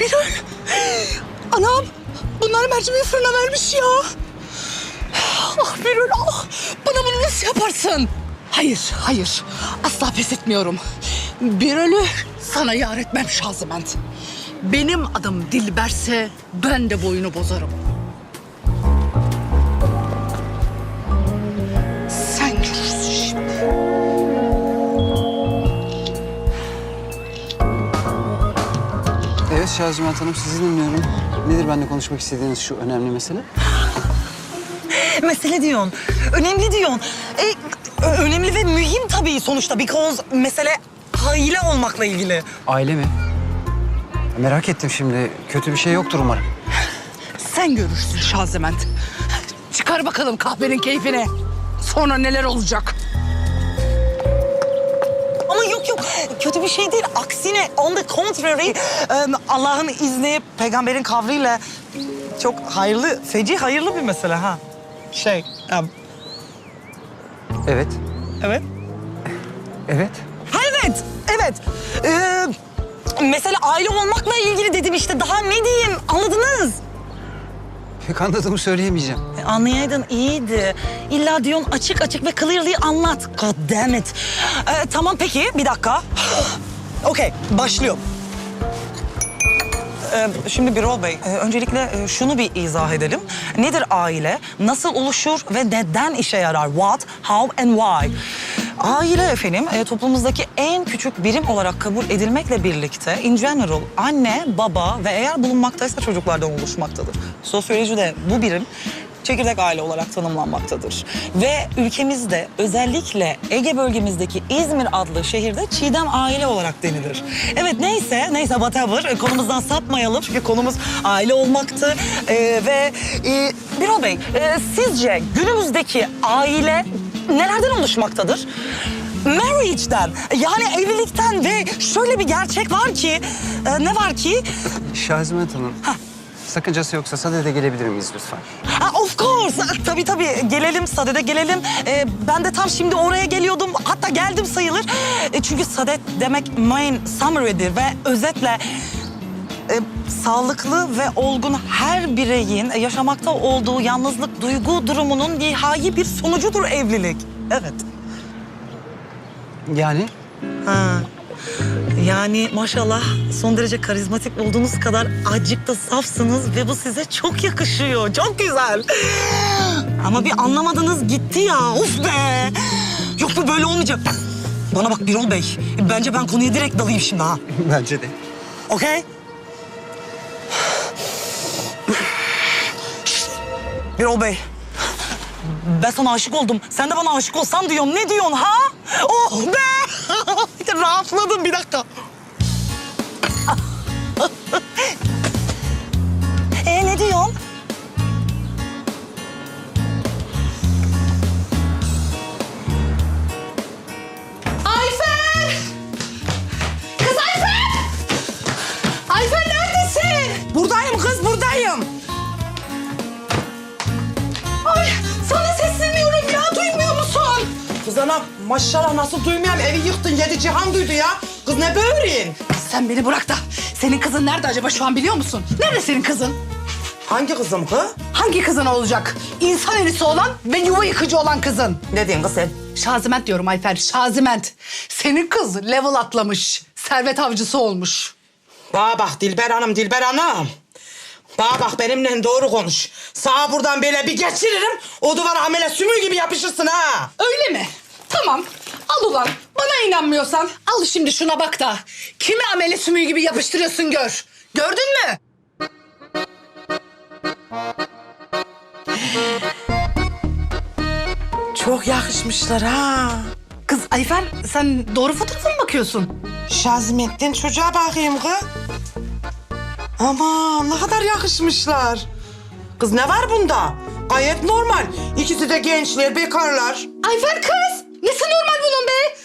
Birol. Anam bunlar mercimeği fırına vermiş ya. Ah Birol ah. Bana bunu nasıl yaparsın? Hayır, hayır. Asla pes etmiyorum. Birol'ü sana yar etmem Şaziment. Benim adım Dilberse ben de boyunu bozarım. Evet Şaziment Hanım sizi dinliyorum. Nedir benimle konuşmak istediğiniz şu önemli mesele? Mesele diyorsun. Önemli diyorsun. E, ö- önemli ve mühim tabii sonuçta. Because mesele aile olmakla ilgili. Aile mi? Merak ettim şimdi. Kötü bir şey yoktur umarım. Sen görürsün Şaziment. Çıkar bakalım kahvenin keyfine. Sonra neler olacak? Kötü bir şey değil. Aksine on the contrary Allah'ın izni peygamberin kavriyle çok hayırlı, feci hayırlı bir mesele ha. Şey, em, Evet. evet. Evet. Ha evet, evet. Ee, mesele aile olmakla ilgili dedim işte. Daha ne diyeyim anladınız? Pek anladığımı söyleyemeyeceğim. E, Anlayaydın iyiydi. İlla diyorsun açık açık ve clearly anlat. God damn it. Ee, tamam peki bir dakika. Okey başlıyorum. Ee, şimdi Birol Bey, e, öncelikle e, şunu bir izah edelim. Nedir aile? Nasıl oluşur ve neden işe yarar? What, how and why? Aile efendim e, toplumumuzdaki en küçük birim olarak kabul edilmekle birlikte in general anne, baba ve eğer bulunmaktaysa çocuklardan oluşmaktadır. Sosyolojide bu birim çekirdek aile olarak tanımlanmaktadır. Ve ülkemizde özellikle Ege bölgemizdeki İzmir adlı şehirde Çiğdem aile olarak denilir. Evet neyse, neyse whatever E, konumuzdan sapmayalım çünkü konumuz aile olmaktı. Ee, ve e, Birol Bey e, sizce günümüzdeki aile nelerden oluşmaktadır? Marriage'den yani evlilikten ve şöyle bir gerçek var ki e, ne var ki Şaziment Hanım. Sakıncası yoksa sadede gelebilir miyiz lütfen? Ha, of course. Tabii tabii. Gelelim Sadet'e gelelim. Ee, ben de tam şimdi oraya geliyordum. Hatta geldim sayılır. E, çünkü Sadet demek main summary'dir ve özetle e, sağlıklı ve olgun her bireyin yaşamakta olduğu yalnızlık duygu durumunun nihai bir sonucudur evlilik. Evet. Yani? Ha. Yani maşallah son derece karizmatik olduğunuz kadar acık da safsınız ve bu size çok yakışıyor. Çok güzel. Ama bir anlamadınız gitti ya. Of be. Yok bu böyle olmayacak. Bana bak Birol Bey. Bence ben konuya direkt dalayım şimdi ha. Bence de. Okey? Birol Bey. Ben sana aşık oldum. Sen de bana aşık olsan diyorum. Ne diyorsun ha? Oh be! Rahatladım bir dakika. Nasıl duymayayım evi yıktın yedi cihan duydu ya. Kız ne böğürün? Sen beni bırak da senin kızın nerede acaba şu an biliyor musun? Nerede senin kızın? Hangi kızım kız? Hangi kızın olacak? İnsan erisi olan ve yuva yıkıcı olan kızın. Ne diyorsun kız sen? Şaziment diyorum Ayfer, Şaziment. Senin kız level atlamış. Servet avcısı olmuş. Bana bak Dilber Hanım Dilber Hanım. Bana bak benimle doğru konuş. Sağa buradan böyle bir geçiririm. O duvara amele sümüğü gibi yapışırsın ha. Öyle mi? Tamam. Al ulan. Bana inanmıyorsan al şimdi şuna bak da. Kimi amele sümüğü gibi yapıştırıyorsun gör. Gördün mü? Çok yakışmışlar ha. Kız Ayfer sen doğru fotoğrafa mı bakıyorsun? Şazimettin çocuğa bakayım kız. Aman ne kadar yakışmışlar. Kız ne var bunda? Gayet normal. İkisi de gençler, bekarlar. Ayfer kız. Nesi normal bunun be?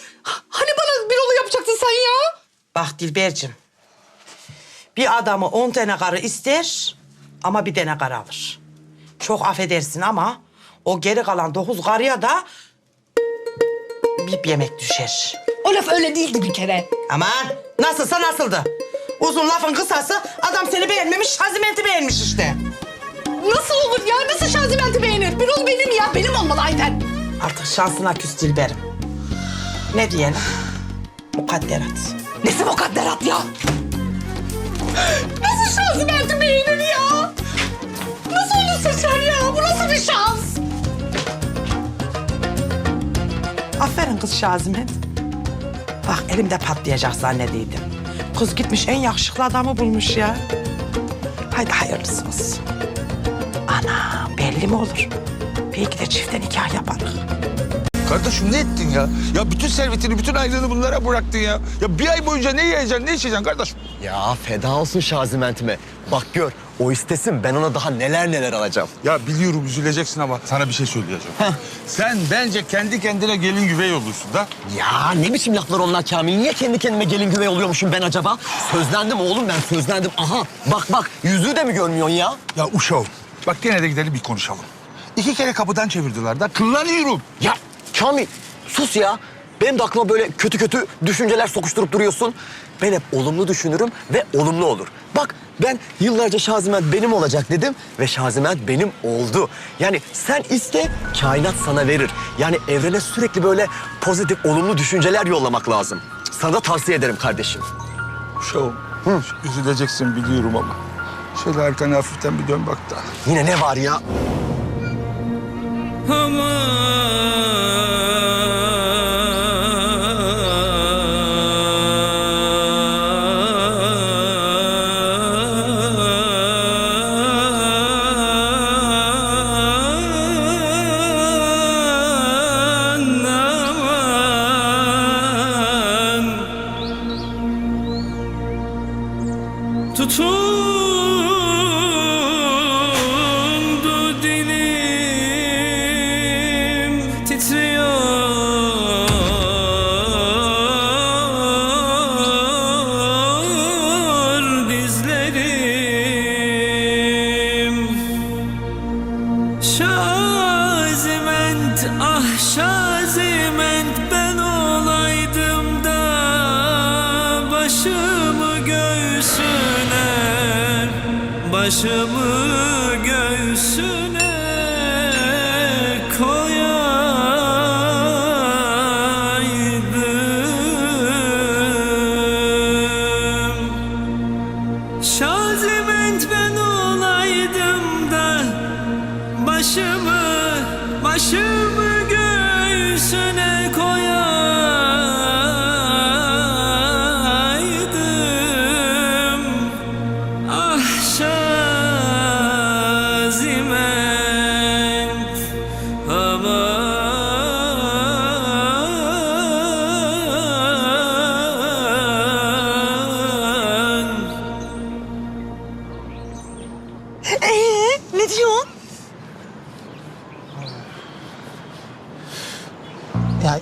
Hani bana bir olu yapacaktın sen ya? Bak Dilbercim. Bir adamı on tane karı ister ama bir tane karı alır. Çok affedersin ama o geri kalan dokuz karıya da bir yemek düşer. O laf öyle değildi bir kere. Aman nasılsa nasıldı. Uzun lafın kısası adam seni beğenmemiş, Şazimenti beğenmiş işte. Nasıl olur ya? Nasıl Şazimenti beğenir? Birol benim ya. Benim olmalı Ayten. Artık şansına küs Dilberim. Ne diyelim? Mukadderat. Nesi mukadderat ya? Nasıl Şazimenti beğenir ya? Nasıl onu seçer ya? Bu nasıl bir şans? Aferin kız Şaziment. Bak elimde patlayacak zannediydim. Kız gitmiş en yakışıklı adamı bulmuş ya. Haydi hayırlısı olsun. Ana belli mi olur? Belki de çifte nikah yaparız. Kardeşim ne ettin ya? Ya bütün servetini, bütün aylığını bunlara bıraktın ya. Ya bir ay boyunca ne yiyeceksin, ne içeceksin kardeşim? Ya feda olsun şazimentime. Bak gör o istesin ben ona daha neler neler alacağım. Ya biliyorum üzüleceksin ama sana bir şey söyleyeceğim. Sen bence kendi kendine gelin güvey olursun da. Ya ne biçim laflar onlar Kamil? Niye kendi kendime gelin güvey oluyormuşum ben acaba? Sözlendim oğlum ben sözlendim. Aha bak bak yüzüğü de mi görmüyorsun ya? Ya uşağım bak gene de gidelim bir konuşalım. İki kere kapıdan çevirdiler da kullanıyorum. Ya Kamil sus ya. Benim de aklıma böyle kötü kötü düşünceler sokuşturup duruyorsun. Ben hep olumlu düşünürüm ve olumlu olur. Bak ben yıllarca Şaziment benim olacak dedim ve Şaziment benim oldu. Yani sen iste kainat sana verir. Yani evrene sürekli böyle pozitif olumlu düşünceler yollamak lazım. Sana da tavsiye ederim kardeşim. Uşağım üzüleceksin biliyorum ama. Şöyle arkana hafiften bir dön bak da. Yine ne var ya? Aman ah şaziment ben olaydım da Başımı göğsüne Başımı Ya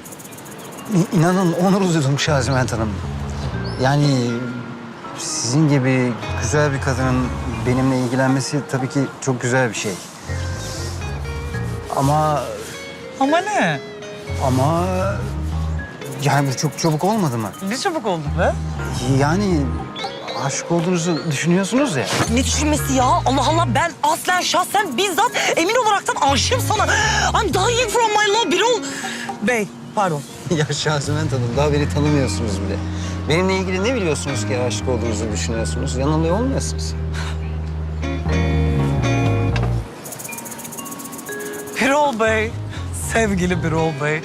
i- inanın onur duydum Şaziment Hanım. Yani sizin gibi güzel bir kadının benimle ilgilenmesi tabii ki çok güzel bir şey. Ama Ama ne? ama yani bu çok çabuk olmadı mı? Ne çabuk olduk be? Yani aşık olduğunuzu düşünüyorsunuz ya. Ne düşünmesi ya? Allah Allah ben aslen şahsen bizzat emin olaraktan aşığım sana. I'm dying from my love Birol. Bey pardon. ya Şaziment Hanım daha beni tanımıyorsunuz bile. Benimle ilgili ne biliyorsunuz ki aşık olduğunuzu düşünüyorsunuz? Yanılıyor olmuyorsunuz. Birol Bey. Sevgili Birol Bey.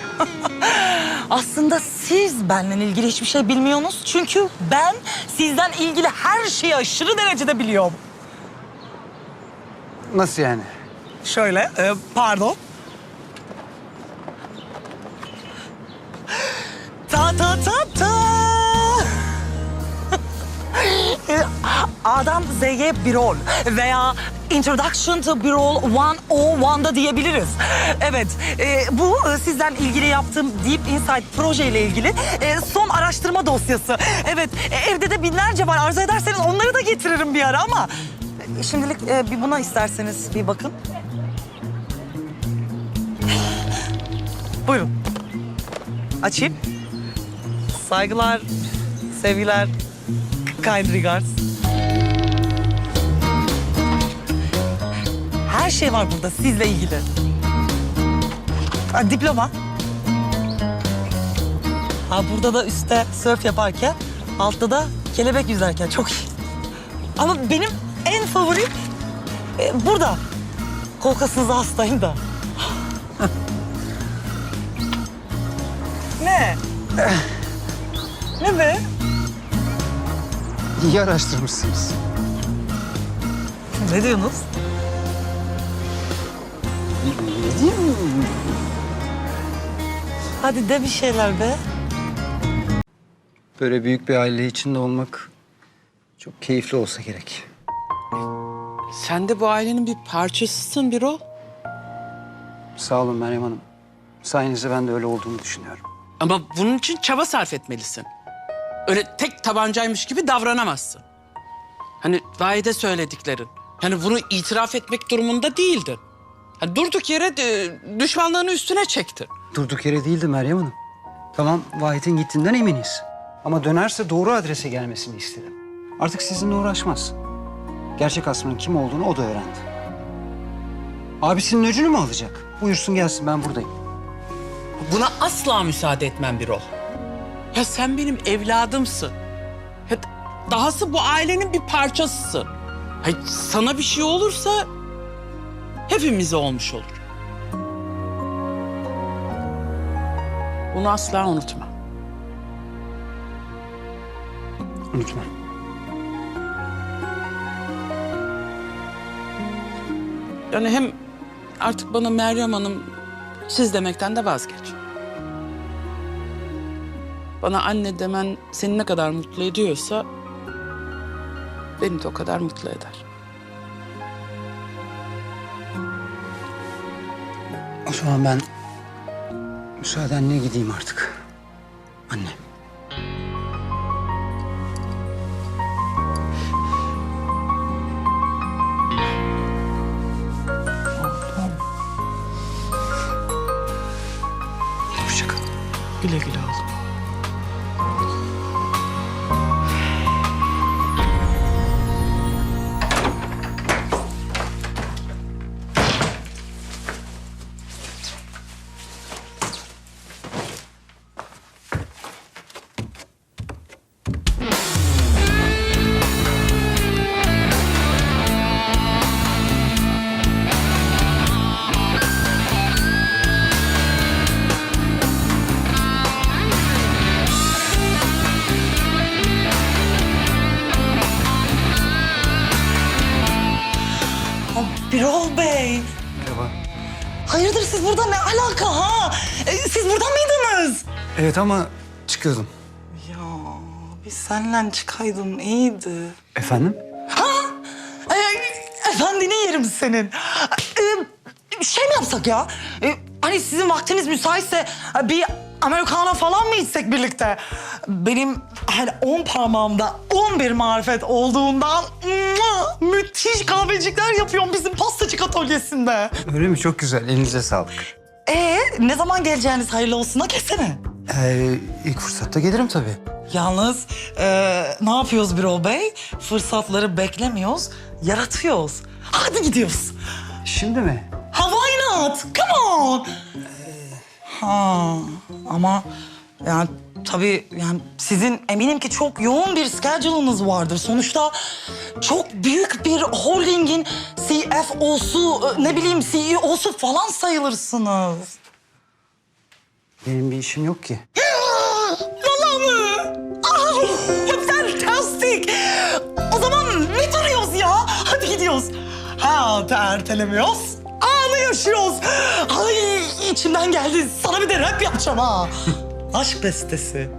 Aslında siz benimle ilgili hiçbir şey bilmiyorsunuz. Çünkü ben sizden ilgili her şeyi aşırı derecede biliyorum. Nasıl yani? Şöyle, e, pardon. Ta ta ta ta. E, Adam Z'ye Birol veya Introduction to Birol 101'da diyebiliriz. Evet, e, bu e, sizden ilgili yaptığım Deep Insight projeyle ilgili e, son araştırma dosyası. Evet, e, evde de binlerce var. Arzu ederseniz onları da getiririm bir ara ama... e, Şimdilik e, bir buna isterseniz bir bakın. Buyurun. Açayım. Saygılar, sevgiler. kind regards. Her şey var burada sizle ilgili. Ha, diploma. Ha, burada da üstte surf yaparken, altta da kelebek yüzerken çok iyi. Ama benim en favorim e, burada. Kolkasınıza hastayım da. ne? ne be? İyi araştırmışsınız. Ne diyorsunuz? Hadi de bir şeyler be. Böyle büyük bir aile içinde olmak çok keyifli olsa gerek. Sen de bu ailenin bir parçasısın Birol. Sağ olun Meryem Hanım. Sayenizde ben de öyle olduğunu düşünüyorum. Ama bunun için çaba sarf etmelisin. Öyle tek tabancaymış gibi davranamazsın. Hani Vahide söylediklerin. Hani bunu itiraf etmek durumunda değildin. Hani durduk yere de, düşmanlığını üstüne çektin. Durduk yere değildi Meryem Hanım. Tamam Vahit'in gittiğinden eminiz. Ama dönerse doğru adrese gelmesini istedim. Artık sizinle uğraşmaz. Gerçek Aslı'nın kim olduğunu o da öğrendi. Abisinin öcünü mü alacak? Buyursun gelsin ben buradayım. Buna asla müsaade etmem Birol. Ya sen benim evladımsın. Ya dahası bu ailenin bir parçasısın. Hayır, sana bir şey olursa hepimize olmuş olur. Bunu asla unutma. Unutma. Yani hem artık bana Meryem Hanım siz demekten de vazgeç. Bana anne demen seni ne kadar mutlu ediyorsa beni de o kadar mutlu eder. O zaman ben müsaadenle gideyim artık. Anne. Güle güle Hayırdır siz burada ne alaka ha? E, siz burada mıydınız? Evet ama çıkıyordum. Ya biz seninle çıkaydın iyiydi. Efendim? Ha? E, efendini yerim senin. E, şey mi yapsak ya? E, hani sizin vaktiniz müsaitse bir Americano falan mı içsek birlikte? Benim hani on parmağımda on bir marifet olduğundan mua, müthiş kahvecikler yapıyorum bizim pastacık atölyesinde. Öyle mi? Çok güzel. Elinize sağlık. Ee, ne zaman geleceğiniz hayırlı olsun da kesene. Ee, ilk fırsatta gelirim tabii. Yalnız e, ne yapıyoruz Birol Bey? Fırsatları beklemiyoruz, yaratıyoruz. Hadi gidiyoruz. Şimdi mi? Ha why not? Come on. Ha ama yani tabii yani sizin eminim ki çok yoğun bir schedule'ınız vardır. Sonuçta çok büyük bir holdingin CFO'su, e, ne bileyim CEO'su falan sayılırsınız. Benim bir işim yok ki. Vallahi mı? Ah, fantastic. O zaman ne duruyoruz ya? Hadi gidiyoruz. Hayatı ertelemiyoruz. Anı yaşıyoruz. Ay içimden geldi. Sana bir de rap yapacağım ha. Aşk bestesi.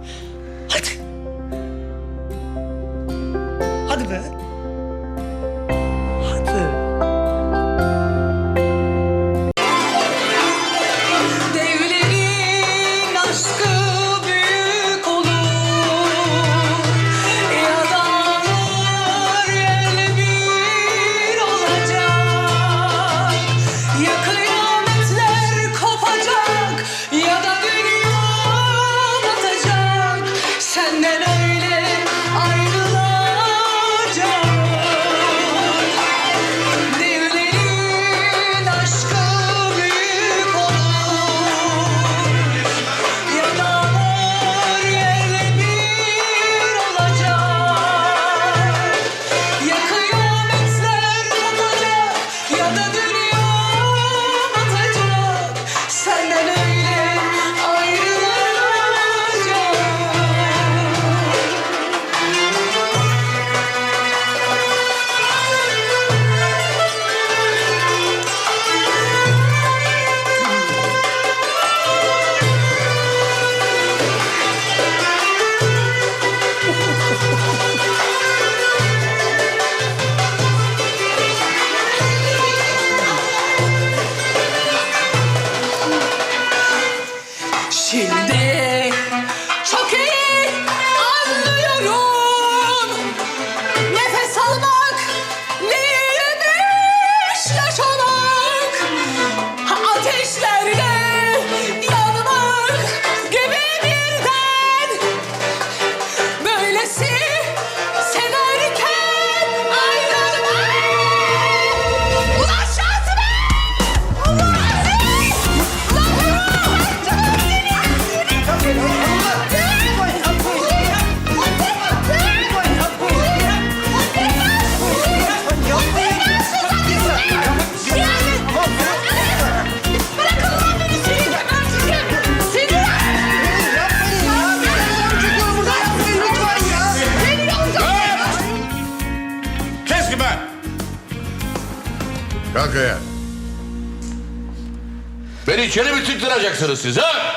Mi tıktıracaksınız siz ha?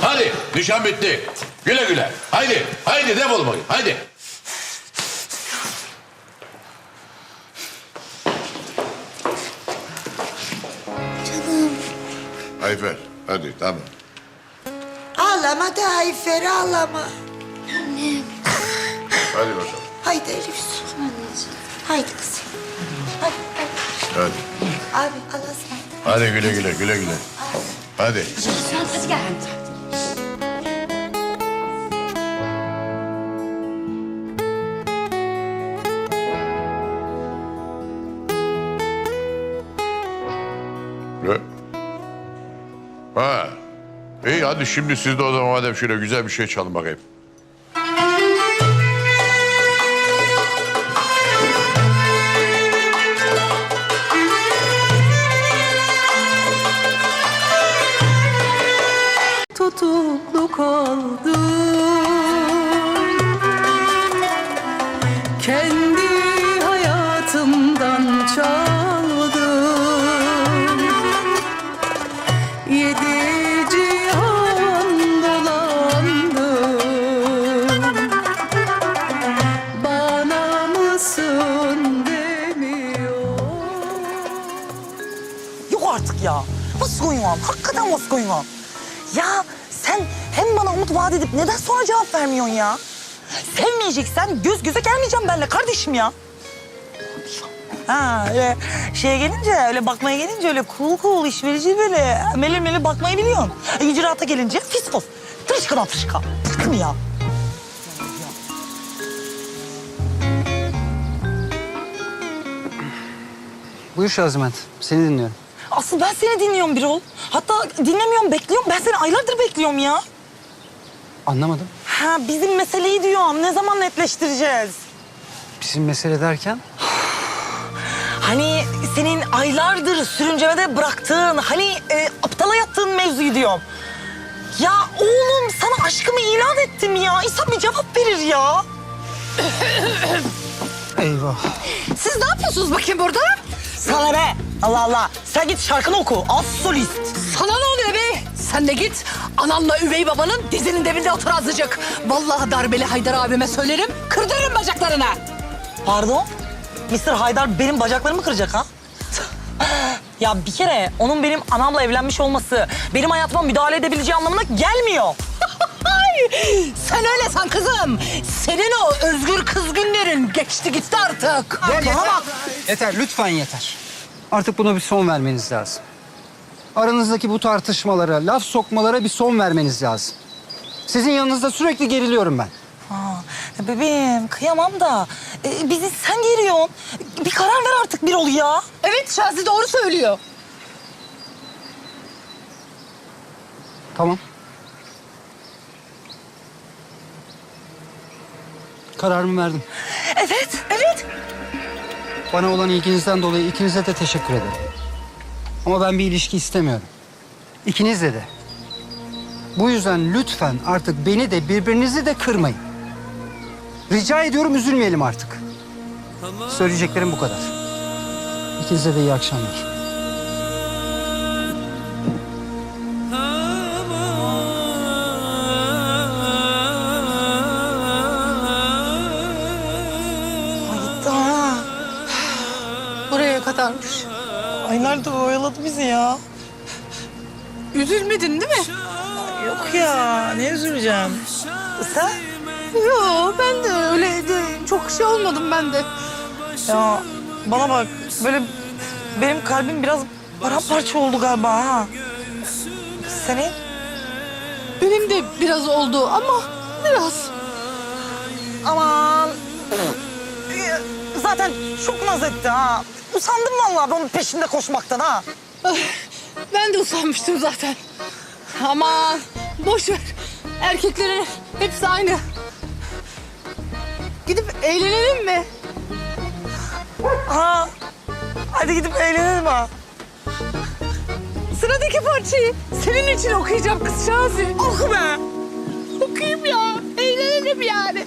Hadi nişan bitti. Güle güle. Haydi, haydi defol bakayım. Haydi. Canım. Ayfer, hadi tamam. Ağlama da Ayfer ağlama. Annem. Hadi bakalım. Haydi Elif su. Anneciğim. Haydi kızım. Hadi, hadi. Hadi. Abi Allah'a ısmarladık. Hadi güle güle, güle güle. Hadi. Hadi gel. Ne? Ha. İyi hadi şimdi siz de o zaman madem şöyle güzel bir şey çalın bakayım. Edip neden sonra cevap vermiyorsun ya? Sevmeyeceksen göz göze gelmeyeceğim benimle kardeşim ya. Ha öyle şeye gelince, öyle bakmaya gelince öyle cool cool işverici böyle meli meli bakmayı biliyorsun. E, icraata gelince fis fos. Tırışkıdan tırışka. Tıktım ya. Buyur Şaziment. Seni dinliyorum. Asıl ben seni dinliyorum Birol. Hatta dinlemiyorum, bekliyorum. Ben seni aylardır bekliyorum ya. Anlamadım. Ha bizim meseleyi diyorum. Ne zaman netleştireceğiz? Bizim mesele derken? Hani senin aylardır sürüncemede bıraktığın, hani e, aptala yattığın mevzuyu diyorum. Ya oğlum sana aşkımı ilan ettim ya. İnsan bir cevap verir ya. Eyvah. Siz ne yapıyorsunuz bakayım burada? Sana be. Allah Allah. Sen git şarkını oku. Az solist. Sana ne oluyor be? Sen de git ananla üvey babanın dizinin dibinde otur azıcık. Vallahi darbeli Haydar abime söylerim, kırdırırım bacaklarına. Pardon? Mr. Haydar benim bacaklarımı kıracak ha? ya bir kere onun benim anamla evlenmiş olması benim hayatıma müdahale edebileceği anlamına gelmiyor. Sen öyle san kızım. Senin o özgür kız günlerin geçti gitti artık. Yeter, yeter. Lütfen yeter. Artık buna bir son vermeniz lazım. Aranızdaki bu tartışmalara, laf sokmalara bir son vermeniz lazım. Sizin yanınızda sürekli geriliyorum ben. Aa, bebeğim kıyamam da e, bizi sen geriyorsun. Bir karar ver artık bir ol ya. Evet Şazi doğru söylüyor. Tamam. Kararımı verdim. Evet, evet. Bana olan ilginizden dolayı ikinize de teşekkür ederim. Ama ben bir ilişki istemiyorum. İkinizle de. Bu yüzden lütfen artık beni de birbirinizi de kırmayın. Rica ediyorum üzülmeyelim artık. Söyleyeceklerim bu kadar. İkinize de iyi akşamlar. Aylardır oyaladı bizi ya. Üzülmedin değil mi? Yok ya, ne üzüleceğim. Sen? Yo ben de öyle de çok şey olmadım ben de. Ya bana bak, böyle benim kalbim biraz paramparça oldu galiba ha. Senin? Benim de biraz oldu ama biraz. Zaten çok naz etti ha. Usandım vallahi onun peşinde koşmaktan ha. Ben de usanmıştım zaten. Aman boş ver. Erkeklerin hepsi aynı. Gidip eğlenelim mi? Ha. Hadi gidip eğlenelim ha. Sıradaki parçayı senin için okuyacağım kız Şazi. Oku be. Okuyayım ya. Eğlenelim yani.